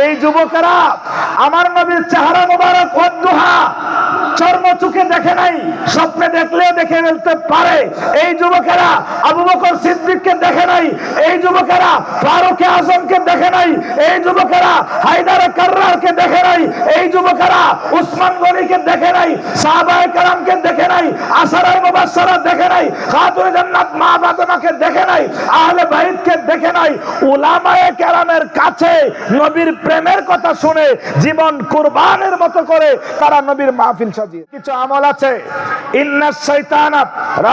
এই যুবকেরা, আমার নবীর চেহারা মোবারক অদ্দুহা চর্ম চোখে দেখে নাই, স্বপ্নে দেখলেও দেখে ফেলতে পারে। এই যুবকেরা আবু বকর সিদ্দিককে দেখে নাই, এই যুবকেরা ফারুক আজমকে দেখে নাই, এই যুবকেরা হায়দার কার্রারকে দেখে নাই, এই যুবকেরা উসমান গনিকে দেখে নাই, সাহাবায়ে কারামকে দেখে নাই, আসারার মুবাশশারা দেখে নাই, খাতুন জান্নাত মা ফাতেমাকে দেখে নাই, আহলে বাইতকে দেখে নাই। উলামায়ে কেরামের কাছে নবীর প্রেমের কথা শুনে জীবন কুরবানের মতো করে তারা নবীর মাহফিল সাজিয়ে কিছু আমল আছে।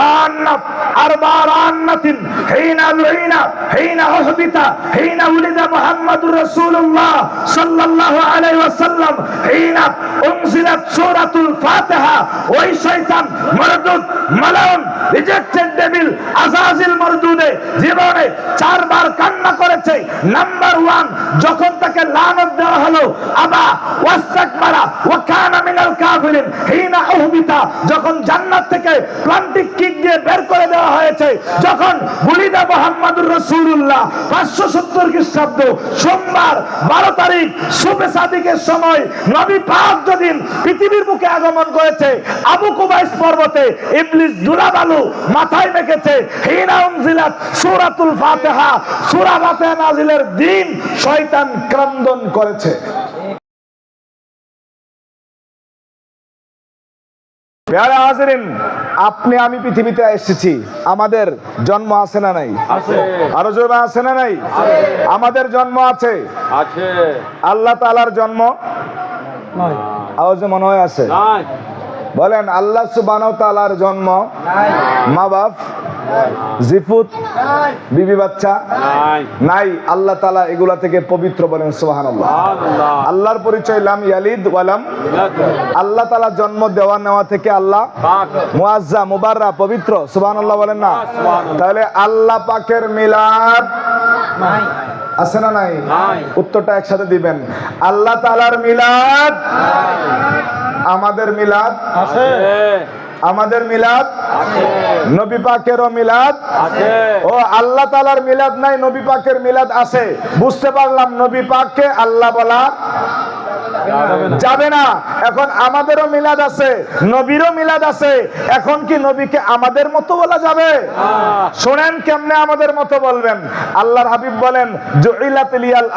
ইন্না শাইতানা রান্না আরবা রান্নাতিন হিনা লুইনা হিনা উহবিতা হিনা উলিদা মুহাম্মাদুর রাসূলুল্লাহ সাল্লাল্লাহু আলাইহি ওয়াসাল্লাম হিনা উনজিলাত সূরাতুল ফাতিহা, ওই শয়তান মরদুদ, মালাউন, রিজেক্টেড ডেভিল, আজাজিল মরদুদে জীবনে চারবার কান্না করেছে। নাম্বার ওয়ান, যখন তাকে লানত দেওয়া হলো, আবা ওয়া কানা মিনাল কাফিরিন হিনা উহবিতা। যখন জান্নাত থেকে প্লান্টিক কিক দিয়ে বের করে দেওয়া হয়েছে, যখন মুহাম্মাদুর রাসূলুল্লাহ 570 খ্রিস্টাব্দ সোমবার 12 তারিখ, শুভে সাদিকের সময়, নবী পাক পৃথিবীর বুকে আগমন করেছে, আবু কুবাইস পর্বতে ইবলিস দুলাবালু মাথায় মেখেছে, হিনা উনজিলাত সূরাতুল ফাতিহা, সূরা ফাতিহা নাজিলের দিন শয়তান ক্রন্দন করেছে। পেয়ারা হাজিরিন আপনি আমি পৃথিবীতে এসেছি। আমাদের জন্ম আছে না নাই? আরও জন্ম আছে না নাই? আমাদের জন্ম আছে। আছে। আল্লাহ তালার জন্ম? আওয়াজে মনে হয় আছে। বলেন আল্লাহ সুবান তালার জন্ম? মা বাপ? জিফুত বিবি বাচ্চা? নাই। নাই। আল্লাহ তালা এগুলা থেকে পবিত্র বলেন আল্লাহ আল্লাহর পরিচয় লাম ইয়ালিদ ওয়ালাম আল্লাহ তালা জন্ম দেওয়া নেওয়া থেকে আল্লাহ পাক। মুআজ্জা মুবাররা পবিত্র সুবহানাল্লাহ বলেন না? তাহলে আল্লাহ পাকের মিলাদ আছে না নাই। উত্তরটা একসাথে দিবেন। আল্লাহ তাআলার মিলাদ আমাদের মিলাদ আছে। আমাদের মিলাদ? নবী পাকেরও মিলাদ? আছে। ও আল্লাহ তালার মিলাদ নাই নবী পাকের মিলাদ আছে। বুঝতে পারলাম নবী পাককে আল্লাহ বলা যাবে না। এখন আমাদেরও মিলাদ আছে নবীরও মিলাদ আছে। এখন কি নবীকে আমাদের মতো বলা যাবে? শোনেন কেমনে আমাদের মতো বলবেন। আল্লাহর হাবিব বলেন জুইলাত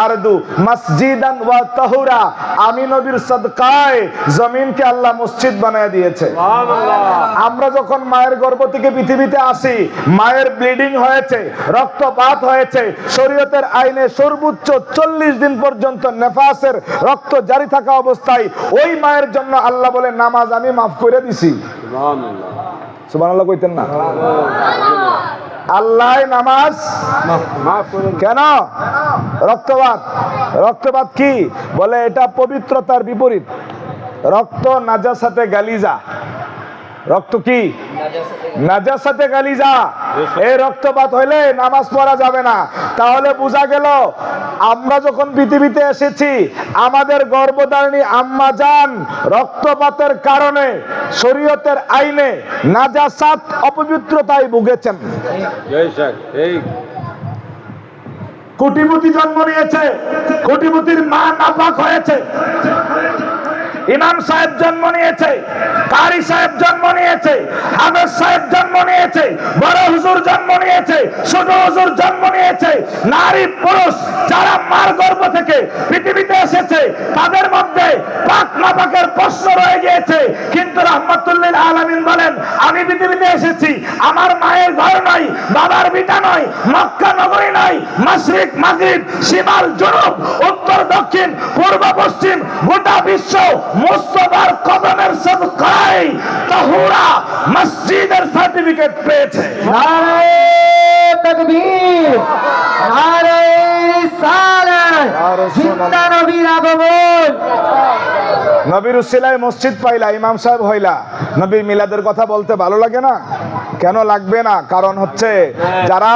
আরদু মসজিদান ওয়া তাহুরা। আমি নবীর সদকায় জমিনকে আল্লাহ মসজিদ বানায় দিয়েছে। আমরা যখন মায়ের গর্ভ থেকে পৃথিবীতে আসি মায়ের ব্লিডিং হয়েছে রক্তপাত হয়েছে শরীয়তের আইনে সর্বোচ্চ চল্লিশ দিন পর্যন্ত নেফাসের রক্ত জারি থাকা অবস্থায় ওই মায়ের জন্য আল্লাহ বলে নামাজ আমি মাফ করে দিছি। সুবহানাল্লাহ। কইতেন না। আল্লাহ নামাজ কেন? রক্তপাত। রক্তপাত কি? বলে এটা পবিত্রতার বিপরীত। রক্ত নাজাসাতে গালিজা। রক্ত কি? নাজাসাতে গালিজা। এই রক্তপাত হইলে নামাজ পড়া যাবে না। তাহলে বোঝা গেল আমরা যখন পৃথিবীতে এসেছি আমাদের গর্ভধারিণী আম্মা জান রক্তপাতের কারণে শরীয়তের আইনে নাজাসাত অপবিত্রতায় ভুগেছেন। জয় শেখ এই কোটিপতি জন্ম নিয়েছে কোটিপতির মা নাপাক হয়েছে। ইমাম সাহেব জন্ম নিয়েছে, কারি সাহেব জন্ম নিয়েছে, হাফেজ সাহেব জন্ম নিয়েছে, বড় হুজুর জন্ম নিয়েছে, ছোট হুজুর জন্ম নিয়েছে, নারী পুরুষ যারা মার গর্ভ থেকে পৃথিবীতে এসেছে, তাদের মধ্যে পাক নাপাকের প্রশ্ন রয়ে গিয়েছে। কিন্তু রহমতুল্লিল আলামিন বলেন, আমি পৃথিবীতে এসেছি, আমার মায়ের ঘর নয় বাবার বিটা নয় মক্কা নগরী নয় মাশরিক, মাগরিব, শিমাল, জনুব, উত্তর, দক্ষিণ, পূর্ব, পশ্চিম, গোটা বিশ্ব মুস্তফার কদমের সদকায় তাহুরা মসজিদের সার্টিফিকেট পেয়েছে। নারে তকবীর নারে সালাত জিন্দা নবীর আগমন। নবীর উসিলায় মসজিদ পাইলা, ইমাম সাহেব হইলা। নবীর মিলাদের কথা বলতে ভালো লাগে না? কেন লাগবে না? কারণ হচ্ছে যারা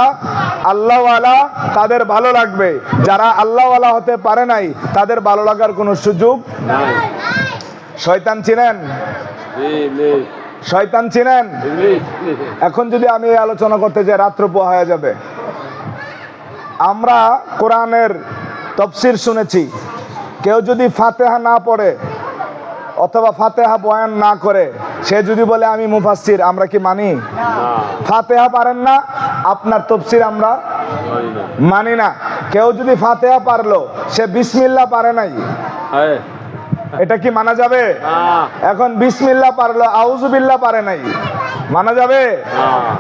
আল্লাহওয়ালা, তাদের ভালো লাগবে। যারা আল্লাহওয়ালা হতে পারে নাই, তাদের ভালো লাগার কোনো সুযোগ শয়তান চিনেন? শয়তান চিনেন? এখন যদি আমি আলোচনা করতে যাই, রাত্র হয়ে যাবে। আমরা কোরআনের তফসির শুনেছি। কেউ যদি ফাতেহা না পড়ে অথবা ফাতেহা বয়ান না করে সে যদি বলে আমি মুফাসির আমরা কি মানি? ফাতেহা পারেন না? আপনার তফসির আমরা মানি না। কেউ যদি ফাতেহা পারল সে বিসমিল্লা পারে নাই। এটা কি মানা যাবে? এখন বিসমিল্লা পারল আউজুবিল্লা পারে নাই। মানা যাবে?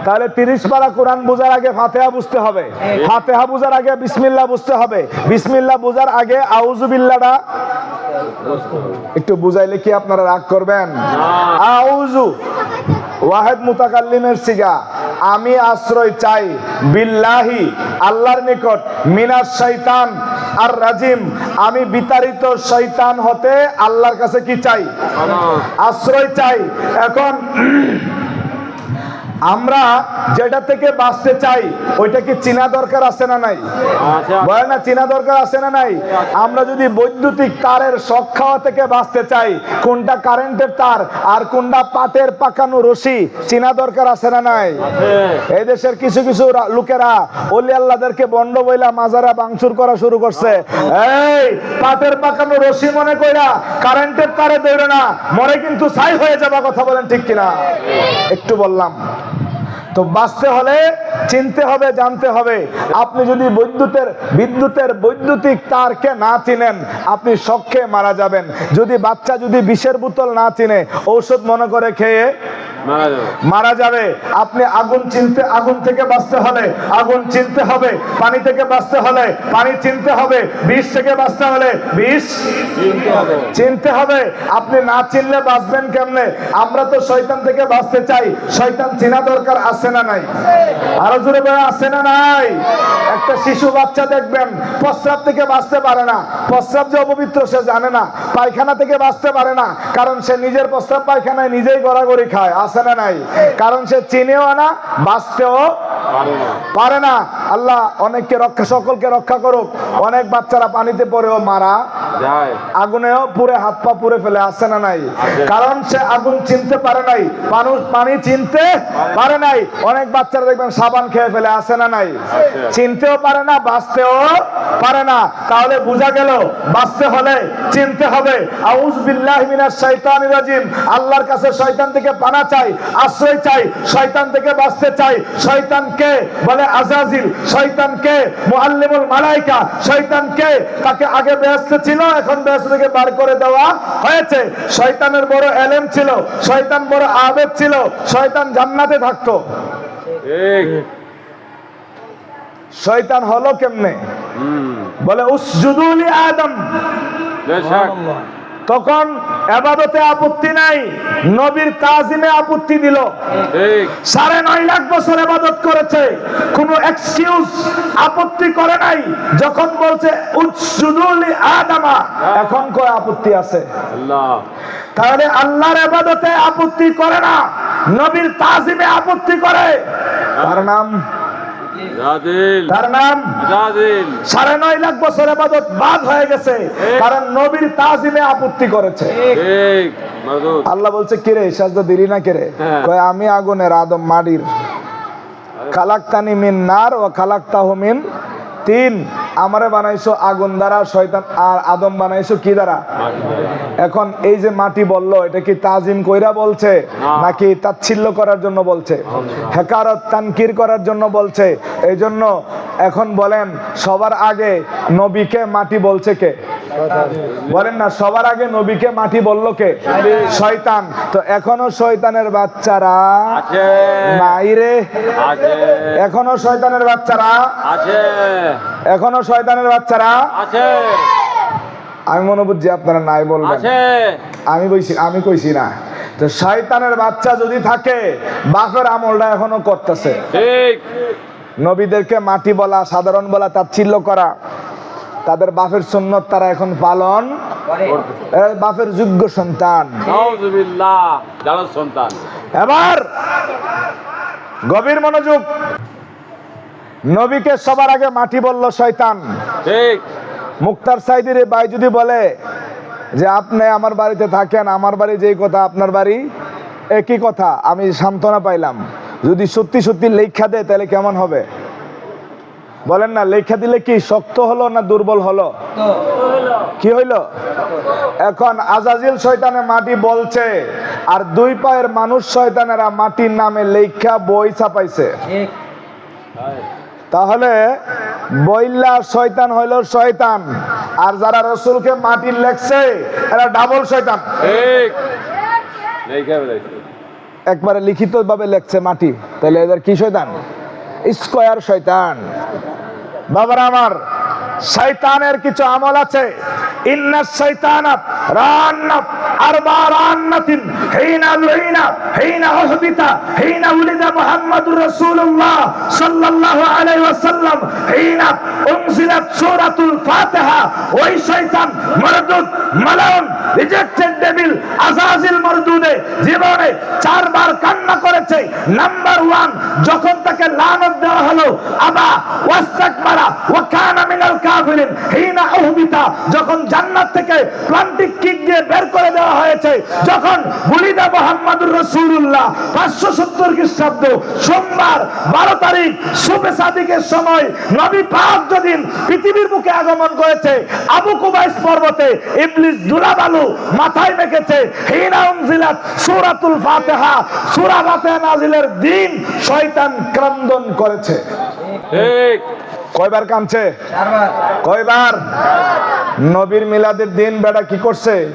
তাহলে তিরিশ পারা কোরআন বোঝার আগে ফাতেহা বুঝতে হবে। ফাতেহা বোঝার আগে বিসমিল্লা বুঝতে হবে। বিসমিল্লা বোঝার আগে আউজুবিল্লাটা একটু বুঝাইলে কি আপনারা রাগ করবেন? আউজু ওয়াহেদ মুতাকাল্লিমের সিগা আমি আশ্রয় চাই বিল্লাহি আল্লাহর নিকট মিনার শৈতান আর রাজিম আমি বিতাড়িত শৈতান হতে আল্লাহর কাছে কি চাই? আশ্রয় চাই। এখন আমরা যেটা থেকে বাঁচতে চাই ওইটা কি চিনা দরকার আছে না নাই? আচ্ছা। বলে না চিনা দরকার আছে না নাই? আমরা যদি বৈদ্যুতিক তারের শখ খাওয়া থেকে বাঁচতে চাই কোনটা কারেন্টের তার আর কোনটা পাটের পাকানো রশি চিনা দরকার আছে না নাই? এই দেশের কিছু কিছু লোকেরা অলি আল্লাহদেরকে বন্ড বইলা মাজারা বাংচুর করা শুরু করছে। এই পাটের পাকানো রশি মনে কইরা কারেন্টের তারে দৌড়ে না মরে কিন্তু ছাই হয়ে যাবা কথা বলেন ঠিক কিনা? একটু বললাম। তো বাঁচতে হলে চিনতে হবে, জানতে হবে। আপনি যদি বৈদ্যুতের, বিদ্যুতের বৈদ্যুতিক তারকে না চিনেন, আপনি শখে মারা যাবেন। যদি বাচ্চা যদি বিষের বোতল না চিনে, ঔষধ মনে করে খেয়ে মারা যাবে। আপনি আগুন চিনতে আগুন থেকে বাঁচতে হলে আগুন চিনতে হবে পানি থেকে বাঁচতে হলে পানি চিনতে হবে বিষ থেকে বাঁচতে হলে বিষ চিনতে হবে। আপনি না চিনলে বাঁচবেন কেমনে? আমরা তো শয়তান থেকে বাঁচতে চাই। শয়তান চিনা দরকার আছে না নাই? আরও জোরে বলে আছে না নাই? একটা শিশু বাচ্চা দেখবেন প্রস্রাব থেকে বাঁচতে পারে না। প্রস্রাব যে অপবিত্র সে জানে না। পায়খানা থেকে বাঁচতে পারে না। কারণ সে নিজের প্রস্রাব পায়খানায় নিজেই গড়াগড়ি খায়। আছে না নাই। কারণ সে চিনেও না বাঁচতেও পারে না। আল্লাহ অনেককে রক্ষা সকলকে রক্ষা করুক। অনেক বাচ্চারা পানিতে পড়েও মারা আগুনেও পুরে হাত পা পুড়ে ফেলে আসে না নাই? কারণ সে আগুন চিনতে পারে নাই। মানুষ পানি চিনতে পারে নাই। অনেক বাচ্চারা দেখবেন সাবান খেয়ে ফেলে আসে না নাই? চিনতেও পারে না বাঁচতেও পারে না। তাহলে বোঝা গেল বাঁচতে হলে চিনতে হবে। আউজ বিল্লাহ মিনাশ শাইতানির রাজিম। আল্লাহর কাছে শয়তান থেকে পানা চাই আশ্রয় চাই শয়তান থেকে বাঁচতে চাই। শয়তানকে বলে আজাজিল শয়তানকে মুআল্লিমুল মালাইকা শয়তানকে তাকে আগে ব্যস্ত ছিল এখন ব্যস্ত থেকে বার করে দেওয়া হয়েছে। শয়তানের বড় এলেম ছিল শয়তান বড় আবেদ ছিল শয়তান জান্নাতে থাকতো। ঠিক। শয়তান হলো কেমনে? বলে উসজুদুলি আদম। বেশক। তখন এবাদতে আপত্তি নাই নবীর তাজিমে আপত্তি দিল। সাড়ে নয় লাখ বছর এবাদত করেছে কোনো এক্সকিউজ আপত্তি করে নাই যখন বলছে উৎসুদুলি আদামা এখন কয় আপত্তি আছে। তাহলে আল্লাহর এবাদতে আপত্তি করে না নবীর তাজিমে আপত্তি করে। তার নাম তার নাম? সাড়ে নয় লাখ বছর আবাদত বাদ হয়ে গেছে কারণ নবীর তাজিমে আপত্তি করেছে। আল্লাহ বলছে কিরে সাজদা দিলি না কিরে হ্যাঁ। কয় আমি আগুনের আদম মাটির। খালাক্তানি মিন নার ও খালাক্তাহ মিন তিন। আমারে বানাইছো আগুন দ্বারা শয়তান আর আদম বানাইছো কি দ্বারা? এখন এই যে মাটি বলল এটা কি তাজিম কইরা বলছে? নাকি তাচ্ছিল্য করার জন্য বলছে? হেকারত তানকির করার জন্য বলছে? এই জন্য এখন বলেন সবার আগে নবীকে মাটি বলছে কে? বলেন না সবার আগে নবীকে মাটি বলল কে? শয়তান। তো এখনও শয়তানের বাচ্চারা আছে। নাই রে। আছে। এখনও শয়তানের বাচ্চারা? আছে। এখনও শয়তানের বাচ্চারা? আছে। আমি মনে বুঝছি আপনারা নাই বলবেন। আছে। আমি বইছি আমি কইছি না। তো শয়তানের বাচ্চা যদি থাকে বাপের আমলটা এখনও করতেছে। ঠিক। নবীদেরকে মাটি বলা সাধারণ বলা তাচ্ছিল্য করা। তাদের বাপের সুন্নত তারা এখন পালন বাপের যোগ্য সন্তান। সন্তান। এবার গভীর মনোযোগ। নবীকে সবার আগে মাটি বলল শয়তান। ঠিক। মুক্তার সাইদির ভাই যদি বলে যে আপনি আমার বাড়িতে থাকেন আমার বাড়ি যেই কথা আপনার বাড়ি একই কথা আমি সান্ত্বনা পাইলাম। যদি সত্যি সত্যি লেখা দেয় তাহলে কেমন হবে? বলেন না লেখা দিলে কি শক্ত হলো না দুর্বল হলো? কি হইল? এখন আজাজিল শয়তানে মাটি বলছে আর দুই পায়ের মানুষ শয়তানেরা মাটির নামে লেখা বই ছাপাইছে। তাহলে বইল্লা শয়তান হইল শয়তান আর যারা রসুলকে মাটির লেখছে এরা ডাবল শয়তান। একবারে লিখিত ভাবে লেখছে মাটি তাহলে এদের কি শয়তান? স্কয়ার শয়তান। বাবার আমার, শয়তানের কিছু আমল আছে। ইন্না শয়তানাত রান্নাত আরবা রান্নাতিন, হিনা লুইনা, হিনা উহবিতা হিনা উলিদা মুহাম্মাদুর রাসূলুল্লাহ সাল্লাল্লাহু আলাইহি ওয়াসাল্লাম, হিনা উনজিলাত সূরাতুল ফাতিহা। ওই ডেভিল আজাজিল মরদুদে জীবনে চারবার কান্না করেছে। নাম্বার ওয়ান যখন তাকে লানত দেওয়া হলো, আবা ওয়াস্তাকবারা ওয়া কানা মিনাল কাফিরিন হিনা উহবিতা, যখন জান্নাত থেকে প্লান্টিক কিক দিয়ে বের করে দেওয়া হয়েছে, যখন বুলিদা মুহাম্মাদুর রাসূলুল্লাহ 570 খ্রিস্টাব্দ সোমবার 12 তারিখ শুভে সাদিকের সময়, নবী পাক যেদিন পৃথিবীর বুকে আগমন করেছে, আবু কুবাইস পর্বতে ইবলিস দুলাবালু মাথায় সূরাতুল ফাতিহা সূরা ফাতিহা নাজিলের দিন শয়তান ক্রন্দন করেছে। ঠিক। কয়বার কাঁদছে? কয়বার? নবীর মিলাদের দিন বেটা কি করছে?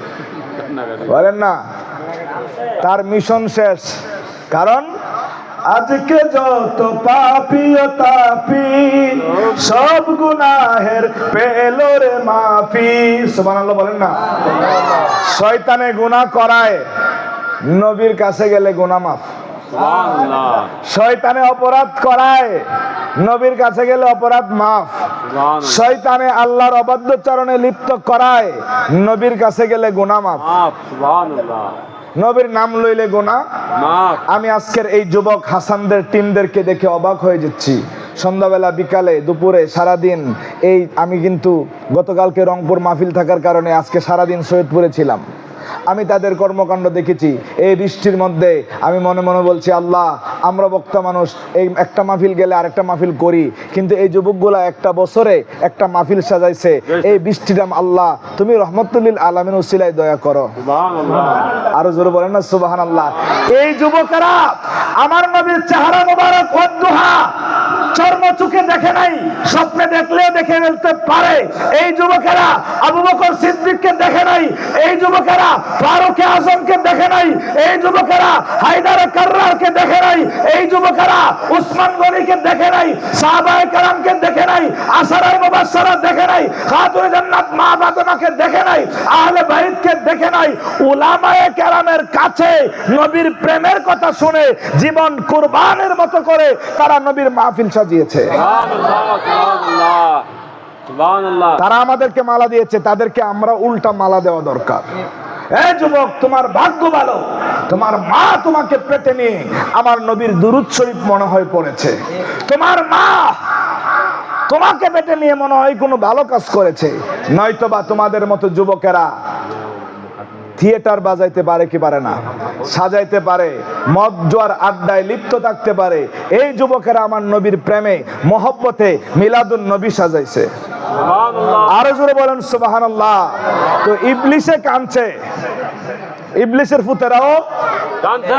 বলেন না। তার মিশন শেষ। কারণ আজকে যত পাপি ও তাপি সব গুনাহের পেল রে মাফি। সুবহানাল্লাহ বলেন না। শয়তানে গুনাহ করায় নবীর কাছে গেলে গুনাহ মাফ। শয়তানে অপরাধ করায় নবীর কাছে গেলে অপরাধ মাফ। শয়তানে আল্লাহর অবাধ্যচরণে লিপ্ত করায় নবীর কাছে গেলে গুনাহ মাফ। মাফ সুবহানাল্লাহ। নবীর নাম লইলে গোনা। আমি আজকের এই যুবক হাসানদের টিমদেরকে দেখে অবাক হয়ে যাচ্ছি। সন্ধ্যাবেলা বিকালে দুপুরে সারাদিন এই আমি কিন্তু গতকালকে রংপুর মাহফিল থাকার কারণে আজকে সারাদিন সৈয়দপুরে ছিলাম। আমি তাদের কর্মকাণ্ড দেখেছি। এই বৃষ্টির মধ্যে আমি মনে মনে বলছি আল্লাহ আমরা বক্তা মানুষ এই একটা মাহফিল গেলে আরেকটা মাহফিল করি। কিন্তু এই যুবকগুলা একটা বছরে একটা মাহফিল সাজাইছে। এই বৃষ্টিটা আল্লাহ তুমি রহমতুল্লিল আলমিন উসিলায় দয়া করো। আরও জোরে বলেন না সুবাহান আল্লাহ এই যুবকেরা আমার নবীর চেহারা মোবারক চর্ম চোখে দেখে নাই, স্বপ্নে দেখলেও দেখে ফেলতে পারে। এই যুবকেরা আবু বকর সিদ্দিককে দেখে নাই, এই যুবকেরা ফারুকে আজমকে দেখে নাই, এই যুবকেরা হায়দারে কার্রারকে দেখে নাই, এই যুবকেরা উসমান গনিকে দেখে নাই, সাহাবায়ে কারামকে দেখে নাই, আসারায় মুবাশশারা দেখে নাই, খাতুনে জান্নাত মা ফাতেমাকে দেখে নাই, আহলে বাইতকে দেখে নাই। উলামায়ে কেরামের কাছে নবীর প্রেমের কথা শুনে জীবন কুরবানের মতো করে তারা নবীর মাহফিল সাজিয়েছে তারা আমাদেরকে মালা দিয়েছে, তাদেরকে আমরা উল্টা মালা দেওয়া দরকার। যুবক, তোমার ভাগ্য ভালো। তোমার মা তোমাকে নিয়ে আমার নবীর দুরুদ শরীফ মনে হয় পড়েছে। তোমার মা তোমাকে পেটে নিয়ে মনে হয় কোনো ভালো কাজ করেছে। নয়তোবা তোমাদের মতো যুবকেরা থিয়েটার বাজাইতে পারে কি পারে না? সাজাইতে পারে মদ জোয়ার আড্ডায় লিপ্ত থাকতে পারে। এই যুবকেরা আমার নবীর প্রেমে মহব্বতে মিলাদুন নবী সাজাইছে। আরও জোরে বলেন সুবাহান তো ইবলিশে কাঁদছে। ইবলিশের ফুতেরাও জি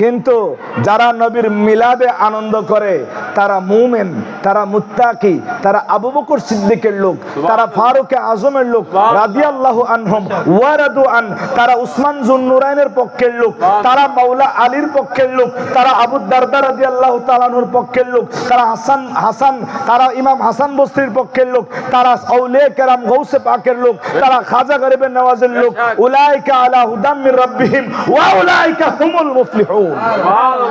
কিন্তু যারা নবীর মিলাদে আনন্দ করে তারা মুমেন তারা মুত্তাকি তারা আবু বকর সিদ্দিকের লোক তারা ফারুকে আজমের লোক রাদিয়াল্লাহু আনহুম ওয়ারাদু আন তারা উসমান জুন্নুরাইনের পক্ষের লোক তারা মাওলা আলীর পক্ষের লোক তারা আবু দারদা রাদিয়াল্লাহু তাআলার পক্ষের লোক তারা হাসান হাসান তারা ইমাম হাসান বস্তির পক্ষের লোক তারা আউলিয়া কেরাম গৌসে পাকের লোক তারা খাজা গরিবের নওয়াজের লোক উলাইকা আলা হুদাম মির রাব্বিহিম ওয়া উলাইকা হুমুল মুফলিহুন সুবহানাল্লাহ